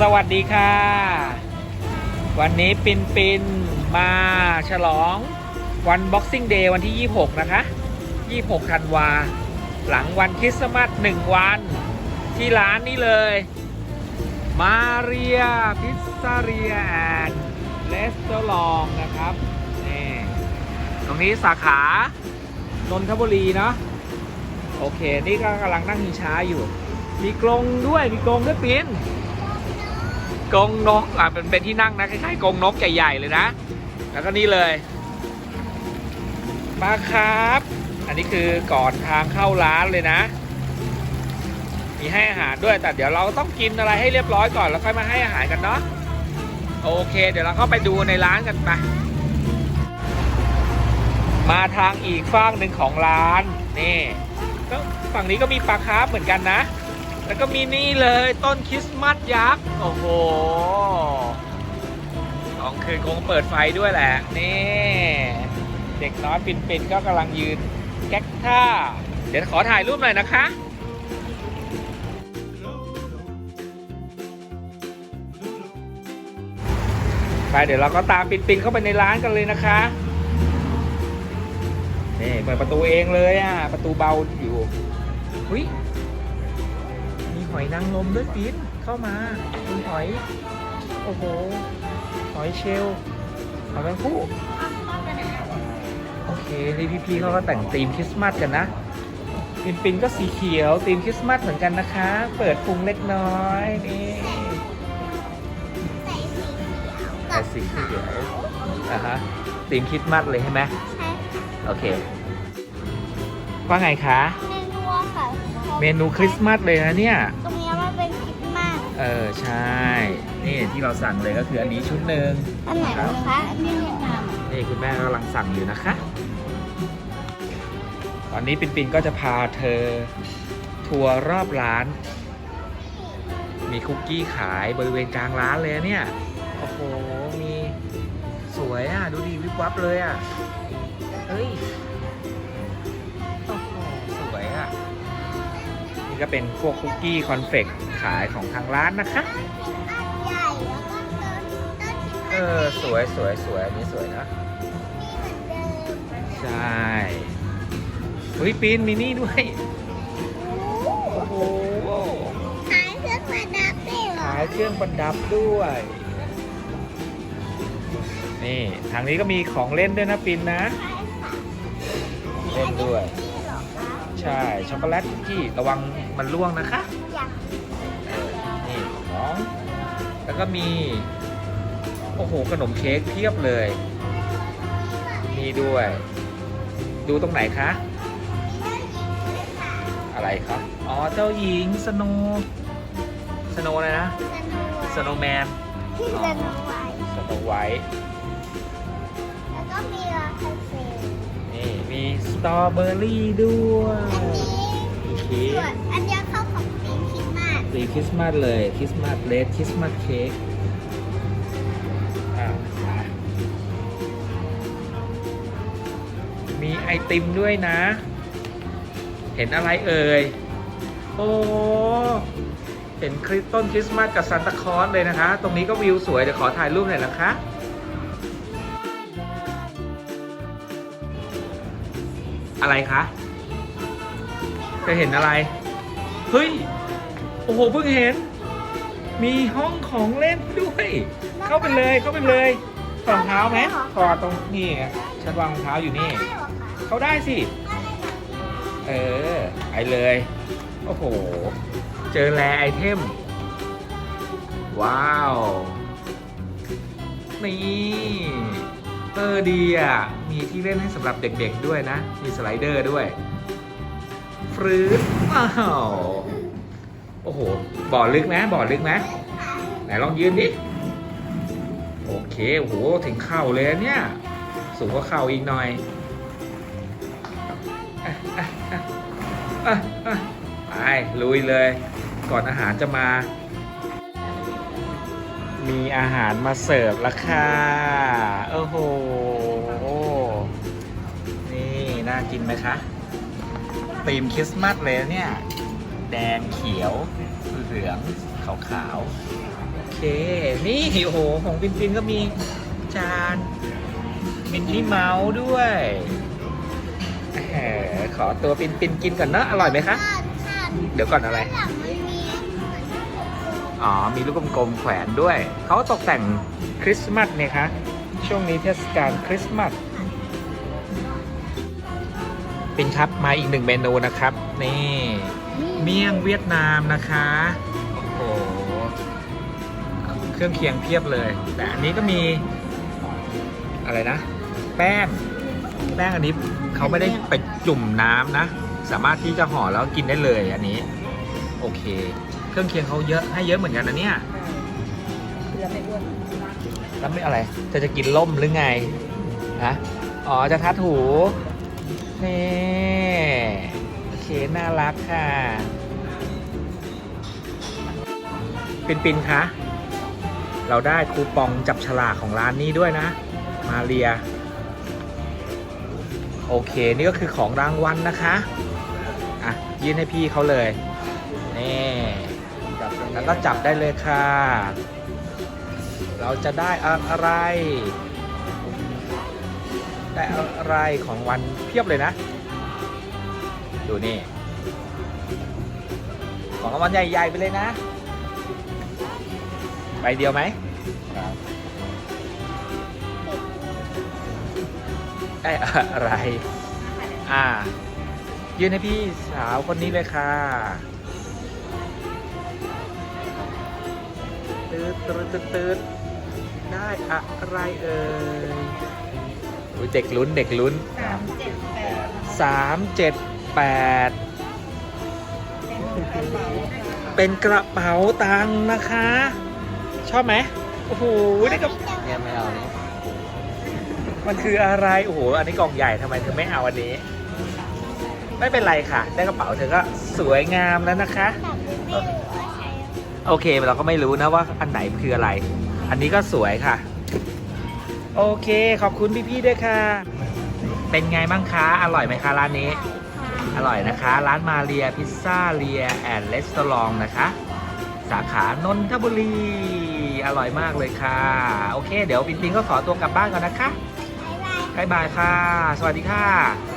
สวัสดีค่ะ วันนี้ปินปินมาฉลองวัน Boxing Day วันที่ 26 นะคะ 26ธันวา หลังวันคริสต์มาส1วัน ที่ร้านนี้เลย มาเรียพิซซ r เรียแอนเลสเตอร์ลองนะครับนี่ตรงนี้สาขานนทบุรีเนาะ โอเค นี่ก็กำลังนั่งมีช้าอยู่ มีกรงด้วยมีกรงด้วยปินกรงนกอะเป็นเป็นที่นั่งนะคล้ายๆกรงนกใหญ่ๆเลยนะ แล้วก็นี่เลยมาครับ อันนี้คือก่อนทางเข้าร้านเลยนะ มีให้อาหารด้วยแต่เดี๋ยวเราต้องกินอะไรให้เรียบร้อยก่อนแล้วค่อยมาให้อาหารกันเนาะโอเค เดี๋ยวเราเข้าไปดูในร้านกันไปมาทางอีกฝั่งหนึ่งของร้านนี่ ก็ฝั่งนี้ก็มีปลาคาร์ฟเหมือนกันนะ แล้วก็มีนี่เลยต้นคริสต์มาสยักษ์ โอ้โหตองคืนคงเปิดไฟด้วยแหละ นี่ เด็กน้อยปินปินก็กำลังยืนแก๊กท่า เดี๋ยวขอถ่ายรูปหน่อยนะคะไปเดี๋ยวเราก็ตามปินปินเข้าไปในร้านกันเลยนะคะ นี่เปิดประตูเองเลยอะ ประตูเบาอยู่หุยมีหอยนางรมด้วยปีนเข้ามามีหอย โอ้โห หอยเชลลหอยแมงผู้โอเคนี่พี่ๆเขาก็แต่งธีมคริสต์มาสกันนะปินปินก็สีเขียวธีมคริสต์มาสเหมือนกันนะคะ เปิดพุงเล็กน้อยนี่ใส่สีเขียวแต่สีเขียวอะฮะธีมคริสต์มาสเลยใช่ไหมใช่ โอเค ว่าไงคะ เมนูอะค่ะเมนูคริสต์มาสเลยนะเนี่ย ตรงเนี้ยมันเป็นคริสต์มาสเออ ใช่ นี่ที่เราสั่งเลยก็คืออันนี้ชุดหนึ่งอันไหนนะคะอันนี้เวียดนามนี่คุณแม่กำลังสั่งอยู่นะคะ ตอนนี้ปินปินก็จะพาเธอ ทัวร์รอบร้าน มีคุกกี้ขายบริเวณกลางร้านเลยอะเนี่ย โอ้โห มีสวยอะ ดูดีวิบวับเลยอะเฮ้ยโอ้โหสวยอะ นี่ก็เป็นพวกคุกกี้คอนเฟกขายของทางร้านนะคะใหญ่แล้วก็ต้นต้นคริสต์มาสเออ สวยสวยสวยอันนี้สวยนะนี่เหมือนเดิมใช่เฮ้ยปีนมินี่ด้วย โอ้โห ขายเครื่องประดับด้วยเหรอขายเครื่องประดับด้วย นี่ ทางนี้ก็มีของเล่นด้วยนะปินนะ ใช่ค่ะ เล่นด้วยนี่เหรอคะใช่ ช็อกโกแลตคุกกี้ระวังมันร่วงนะคะอยากเออนี่ของ แล้วก็มี โอ้โห ขนมเค้กเพียบเลย นี่ด้วย ดูตรงไหนคะ อะไรครับ อ๋อ เจ้าหญิงสโนสโนอะไรนะสโนแมนที่จะนไว้สโนไวท์แล้วก็มีลาคาเฟ่นี่ มีสตรอเบอร์รี่ด้วยอันนี้มีเค้กส่วนอันเดียวเข้าของปีนคริสต์มาสสีคริสต์มาสเลยคริสต์มาสเลดคริสต์มาสเค้กอ่ามามีไอติมด้วยนะ เห็นอะไรเอ่ย โอ้เห็นคริสต้นคริสต์มาสกับซานตาคลอสเลยนะคะ ตรงนี้ก็วิวสวย เดี๋ยวขอถ่ายรูปหน่อยนะคะ อะไรคะจะเห็นอะไร เฮ้ย โอ้โห เพิ่งเห็น มีห้องของเล่นด้วย เข้าไปเลยเข้าไปเลยถอดรองเท้าไหมถอดตรงนี่ไงฉันวางรองเท้าอยู่นี่ เขาได้สิ เออไปเลย โอ้โห เจอแลไอเทม ว้าว นี่ เออดีอะ มีที่เล่นให้สำหรับเด็กๆด้วยนะ มีสไลเดอร์ด้วยฟรืดว้าวโอ้โห บ่อลึกนะ บ่อลึกนะ ไหนลองยืนดิ โอเค โอ้โห ถึงเข่าเลยเนี่ย สูงกว่าเข่าอีกหน่อยไปลุยเลย ก่อนอาหารจะมา มีอาหารมาเสิร์ฟแล้วค่ะ กินไหมคะธีมคริสต์มาสเลยเนี่ย แดงเขียว เหลืองขาวขาวๆโอเค นี่โอ้โห ของปินปินก็มีจานมินนี่เมาส์ด้วยขอตัวปินปินกินก่อนเนอะอร่อยไหมคะ เดี๋ยวก่อนอะไร อ๋อ มีลูกกลมๆแขวนด้วย เขาตกแต่งคริสต์มาสเนี่ยคะ ช่วงนี้เทศกาลคริสต์มาส ปินครับมาอีกหนึ่งเมนูนะครับ นี่ เมี่ยงเวียดนามนะคะโอ้โหเครื่องเคียงเพียบเลย แต่อันนี้ก็มีอะไรนะ แป้ง แป้งอันนี้เขาไม่ได้ไปจุ่มน้ำนะ สามารถที่จะห่อแล้วกินได้เลยอันนี้ โอเค เครื่องเคียงเขาเยอะให้เยอะเหมือนกันนะเนี่ยแล้วไม่อ้วนแล้วไม่อะไรจะจะกินล่มหรือไงฮะอ๋อจะทัดหู นี่โอเค น่ารักค่ะ ปินปินคะเราได้คูปองจับฉลากของร้านนี้ด้วยนะ มาเรีย โอเค นี่ก็คือของรางวัลนะคะ อะ ยื่นให้พี่เขาเลย นี่แล้วก็จับได้เลยค่ะ เราจะได้อะไร ได้อะไรของวันเพียบเลยนะ ดูนี่ ของรางวัลใหญ่ ๆ ไปเลยนะ ใบเดียวไหม ได้อะไร อ่า ยื่นให้พี่สาวคนนี้เลยค่ะตืดตืดตืดได้อะไรเอ่ย อุ๊ยเด็กลุ้นเด็กลุ้น สามเจ็ดแปดสามเจ็ดแปดเป็นกระเป๋าเป็นกระเป๋าตังค์นะคะ ชอบไหมโอ้โหได้กระเนี่ยไม่เอานี่มันคืออะไรโอ้โหอันนี้กล่องใหญ่ทำไมเธอไม่เอาอันนี้ ไม่เป็นไรค่ะ ได้กระเป๋าเธอก็สวยงามแล้วนะคะ แบบไม่รู้ว่าใช้ โอเคเราก็ไม่รู้นะว่าอันไหนคืออะไร อันนี้ก็สวยค่ะ โอเค ขอบคุณพี่ๆด้วยค่ะ เป็นไงบ้างคะ อร่อยไหมคะ ร้านนี้ อร่อยนะคะ ร้านมาเรียพิซซ่าเรียแอนด์เลสตอรองนะคะ สาขานนทบุรี อร่อยมากเลยค่ะ โอเค เดี๋ยวปินปินก็ขอตัวกลับบ้านก่อนนะคะ บ๊ายบายบ๊ายบายค่ะ สวัสดีค่ะ